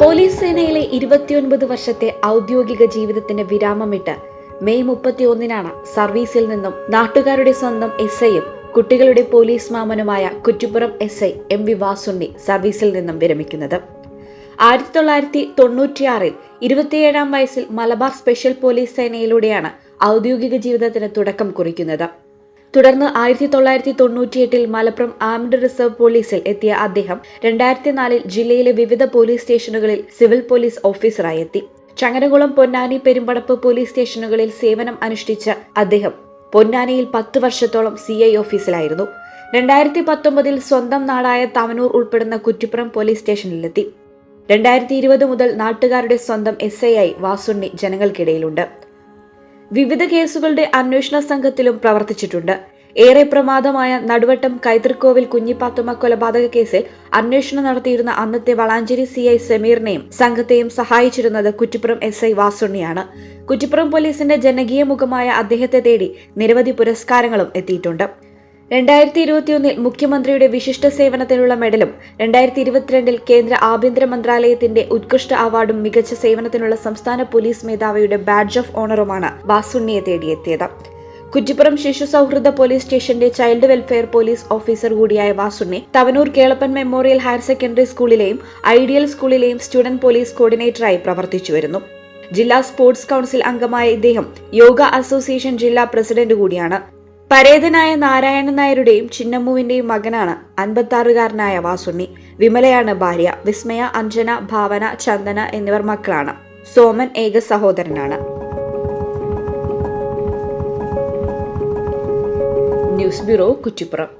Police സേനയിലെ ഇരുപത്തിയൊൻപത് വർഷത്തെ ഔദ്യോഗിക ജീവിതത്തിന്റെ വിരാമമിട്ട് മെയ് മുപ്പത്തിയൊന്നിനാണ് സർവീസിൽ നിന്നും നാട്ടുകാരുടെ സ്വന്തം എസ് ഐയും കുട്ടികളുടെ police മാമനുമായ Kuttippuram S I M V Vasunni സർവീസിൽ നിന്നും വിരമിക്കുന്നത്. ആയിരത്തി തൊള്ളായിരത്തി തൊണ്ണൂറ്റിയാറിൽ ഇരുപത്തിയേഴാം വയസ്സിൽ മലബാർ സ്പെഷ്യൽ പോലീസ് സേനയിലൂടെയാണ് ഔദ്യോഗിക ജീവിതത്തിന് തുടക്കം കുറിക്കുന്നത്. തുടർന്ന് ആയിരത്തി തൊള്ളായിരത്തി തൊണ്ണൂറ്റിയെട്ടിൽ മലപ്പുറം ആംഡ് റിസർവ് പോലീസിൽ എത്തിയ അദ്ദേഹം രണ്ടായിരത്തി നാലിൽ ജില്ലയിലെ വിവിധ പോലീസ് സ്റ്റേഷനുകളിൽ സിവിൽ പോലീസ് ഓഫീസറായി എത്തി. ചങ്ങനകുളം പൊന്നാനി പെരുമ്പടപ്പ് പോലീസ് സ്റ്റേഷനുകളിൽ സേവനം അനുഷ്ഠിച്ച അദ്ദേഹം പൊന്നാനിയിൽ പത്ത് വർഷത്തോളം സി ഐ ഓഫീസിലായിരുന്നു. രണ്ടായിരത്തി പത്തൊമ്പതിൽ സ്വന്തം നാടായ തവനൂർ ഉൾപ്പെടുന്ന കുറ്റിപ്പുറം പോലീസ് സ്റ്റേഷനിലെത്തി. രണ്ടായിരത്തി ഇരുപത് മുതൽ നാട്ടുകാരുടെ സ്വന്തം എസ് ഐ ആയി വാസുണ്ണി ജനങ്ങൾക്കിടയിലുണ്ട്. വിവിധ കേസുകളുടെ അന്വേഷണ സംഘത്തിലും പ്രവർത്തിച്ചിട്ടുണ്ട്. ഏറെ പ്രമാദമായ നടുവട്ടം കൈതൃക്കോവിൽ കുഞ്ഞിപ്പാത്തുമ്മ കൊലപാതക കേസിൽ അന്വേഷണം നടത്തിയിരുന്ന അന്നത്തെ വളാഞ്ചേരി സി ഐ സമീറിനെയും സംഘത്തെയും സഹായിച്ചിരുന്നത് കുറ്റിപ്പുറം എസ് ഐ വാസുണ്ണിയാണ്. കുറ്റിപ്പുറം പോലീസിന്റെ ജനകീയ മുഖമായ അദ്ദേഹത്തെ തേടി നിരവധി പുരസ്കാരങ്ങളും എത്തിയിട്ടുണ്ട്. രണ്ടായിരത്തി ഇരുപത്തിയൊന്നിൽ മുഖ്യമന്ത്രിയുടെ വിശിഷ്ട സേവനത്തിനുള്ള മെഡലും രണ്ടായിരത്തി ഇരുപത്തിരണ്ടിൽ കേന്ദ്ര ആഭ്യന്തര മന്ത്രാലയത്തിന്റെ ഉത്കൃഷ്ട അവാർഡും മികച്ച സേവനത്തിനുള്ള സംസ്ഥാന പോലീസ് മേധാവിയുടെ ബാഡ്ജ് ഓഫ് ഓണറുമാണ് വാസുണ്ണിയെ തേടിയെത്തിയത്. കുറ്റിപ്പുറം ശിശു സൗഹൃദ പോലീസ് സ്റ്റേഷന്റെ ചൈൽഡ് വെൽഫെയർ പോലീസ് ഓഫീസർ കൂടിയായ Vasunni Tavanur Kelappan memorial higher secondary സ്കൂളിലെയും ideal സ്കൂളിലെയും സ്റ്റുഡന്റ് പോലീസ് കോർഡിനേറ്ററായി പ്രവർത്തിച്ചു വരുന്നു. ജില്ലാ സ്പോർട്സ് കൌൺസിൽ അംഗമായ ഇദ്ദേഹം യോഗ അസോസിയേഷൻ ജില്ലാ പ്രസിഡന്റ് കൂടിയാണ്. പരേതനായ നാരായണൻ നായരുടെയും ചിന്നമ്മുവിന്റെയും മകനാണ് അൻപത്താറുകാരനായ വാസുണ്ണി. വിമലയാണ് ഭാര്യ. വിസ്മയ അഞ്ജന ഭാവന ചന്ദന എന്നിവർ മക്കളാണ്. സോമൻ ഏക സഹോദരനാണ്. News bureau Kuttippuram.